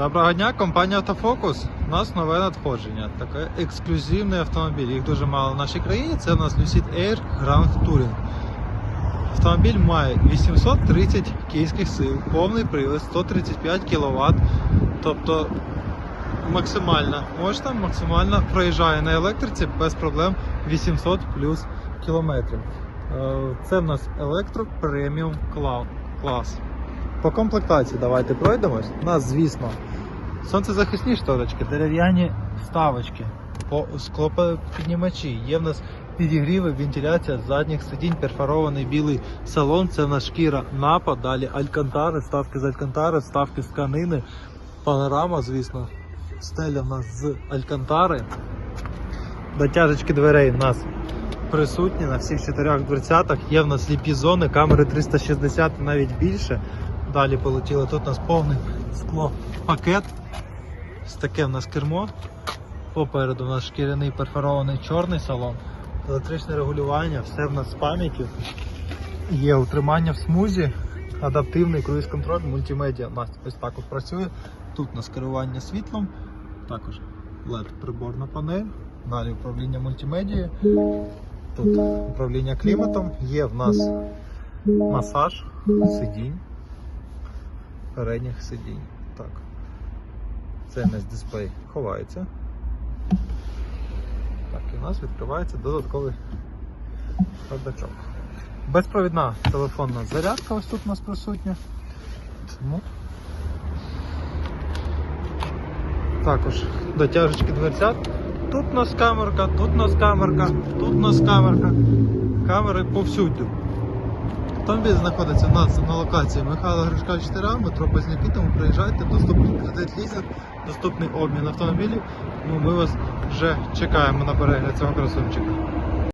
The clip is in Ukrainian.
Доброго дня, компанія Автофокус. У нас нове надходження. Таке ексклюзивний автомобіль. Їх дуже мало в нашій країні. Це у нас Lucid Air Grand Touring. Автомобіль має 830 кінських сил, повний привід, 135 кВт. Тобто максимально можна, максимально проїжджає на електриці без проблем 800 плюс кілометрів. Е, Це в нас електро преміум клас. По комплектації давайте пройдемось. У нас, звісно, сонцезахисні шторочки, дерев'яні вставочки, склопіднімачі. Є в нас підігріви, вентиляція задніх сидінь, перфорований білий салон. Це в нас шкіра напа, далі алькантари, ставки з алькантари, вставки з тканини, панорама, звісно, стеля в нас з алькантари. Дотяжечки дверей в нас присутні на всіх чотирьох дверцятах. Є в нас ліпі зони, камери 360 навіть більше. Далі полетіло. Тут у нас повний скло пакет. Ось таке в нас кермо. Попереду у нас шкіряний перфорований чорний салон, електричне регулювання, все в нас з пам'яттю. Є утримання в смузі, адаптивний круїз-контроль, мультимедіа у нас ось також працює. Тут у нас керування світлом, також LED приборна панель, далі управління мультимедією. Тут управління кліматом, є в нас масаж сидінь, передніх сидінь. Так. У дисплей ховається. Так, і у нас відкривається додатковий бардачок. Безпровідна телефонна зарядка ось тут у нас присутня. Тому також дотяжечки дверцят. Тут у нас камерка, тут у нас камерка, тут у нас камерка. Камери повсюди. Автомобіль знаходиться у нас на локації Михайла Гришка 4А, метро Позняки, тому приїжджайте, доступний кредит лізинг, доступний обмін автомобілів. Ну, ми вас вже чекаємо на перегляд цього красунчика.